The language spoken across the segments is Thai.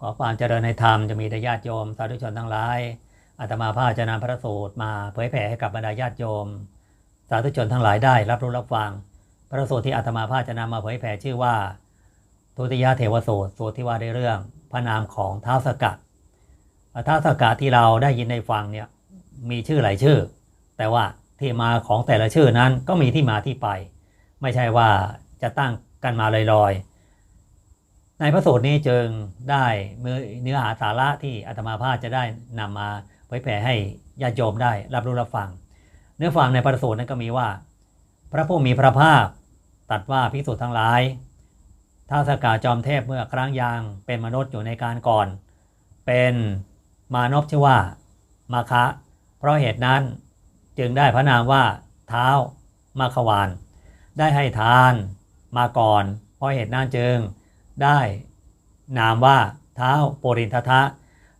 ขอความเจริญในธรรมจะมีแต่ญาติโยมสาธุชนทั้งหลายอาตมาภาพจะนำพระสูตรมาเผยแผ่ให้กับบรรดาญาติโยม สาธุชนทั้งหลายได้รับรู้รับฟัง พระสูตรที่อาตมาภาพจะนำมาเผยแผ่ชื่อว่าทุติยเทวสูตรสูตรที่ว่าในเรื่องพระนามของท้าวสกัดท้าวสกัดที่เราได้ยินในฟังเนี่ยมีชื่อหลายชื่อ แต่ว่าที่มาของแต่ละชื่อนั้นก็มีที่มาที่ไป ไม่ใช่ว่าจะตั้งกันมาลอยๆ ในพระสูตรนี้จึงได้เนื้อหาสาระที่อาตมาภาพจะได้นำมาเผยแผ่ให้ญาติโยมได้รับรู้รับฟัง เนื้อฟังในพระสูตรนั้นก็มีว่า พระผู้มีพระภาคตัดว่าพิสุทั้งหลายท้าสกาจอมเทพเมื่อครั้งยังเป็นมนุษย์อยู่ในการก่อน เป็นมานพชื่อว่ามาคะ เพราะเหตุนั้นจึงได้พระนามว่าเท้ามาขวาน ได้ให้ทานมาก่อน เพราะเหตุนั้นจึง ได้นามว่าเท้าโปรินททะ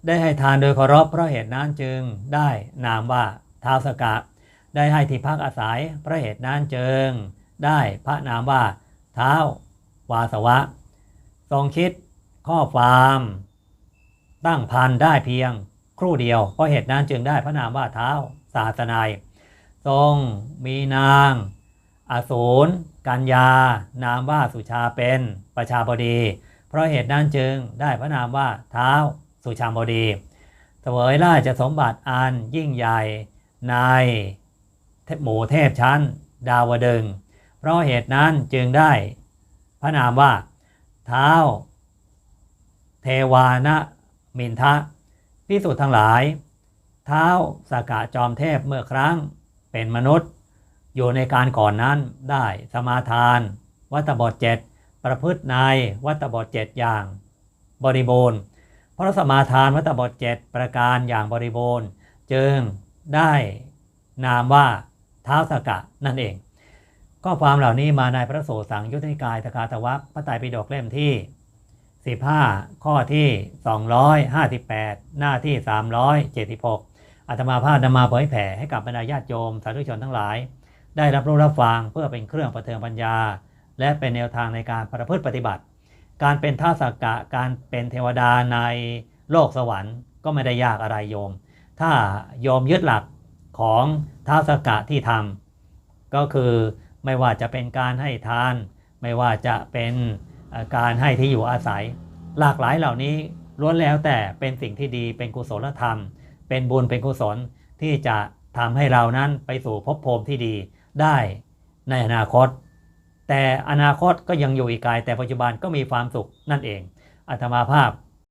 ได้ให้ทานโดยเคารพเพราะเหตุนั้นจึงได้นามว่าเท้าสกะ ได้ให้ที่พักอาศัยเพราะเหตุนั้นจึง ได้พระนามว่าเท้าวาสวะ ทรงคิดข้อความตั้งพันได้เพียงครู่เดียวเพราะเหตุนั้นจึงได้พระนามว่าเท้าศาสนายทรงมีนาง อสูรกัญญา นามว่าสุชาเป็นประชาบดี เพราะเหตุนั้นจึงได้พระนามว่าเท้าสุชาบดีเสวยราชสมบัติอันยิ่งใหญ่ในหมู่เทพชั้น ดาวดึง เพราะเหตุนั้นจึงได้พระนามว่า เท้า เทวานะมินทะพิสุทธ์ทั้งหลาย เท้าสากะจอมเทพเมื่อครั้งเป็นมนุษย์ อยู่ในการก่อนนั้นได้สมาทาน วัตบทเจ็ดประพฤติในวัตบทเจ็ดอย่าง บริบูรณ์เพราะสมาทานวัตบทเจ็ดประการอย่างบริบูรณ์จึงได้นามว่าเท้าสกะนั่นเองข้อความเหล่านี้มาในพระโสสังยุทธนิกายตกาตวัคพระไตรปิฎกเล่มที่ 15 ข้อที่ 258 หน้าที่ 376อาตมาภาพนำมาเผยแผ่ให้กับบรรดาญาติโยมสาธุชนทั้งหลาย ได้รับรู้รับฟังเพื่อเป็นเครื่องประเทิงปัญญา และเป็นแนวทางในการประพฤติปฏิบัติ การเป็นท้าสกกะการเป็นเทวดาในโลกสวรรค์ ก็ไม่ได้ยากอะไรโยม ถ้าโยมยึดหลักของท้าสักกะที่ทำก็คือไม่ว่าจะเป็นการให้ทาน ไม่ว่าจะเป็นการให้ที่อยู่อาศัย หลากหลายเหล่านี้ล้วนแล้วแต่เป็นสิ่งที่ดีเป็นกุศลธรรม เป็นบุญเป็นกุศลที่จะทำให้เรานั้นไปสู่ภพภูมิที่ดี ได้ในอนาคต แต่อนาคตก็ยังอยู่อีกไกลแต่ปัจจุบันก็มีความสุขนั่นเองอัตมาภาพ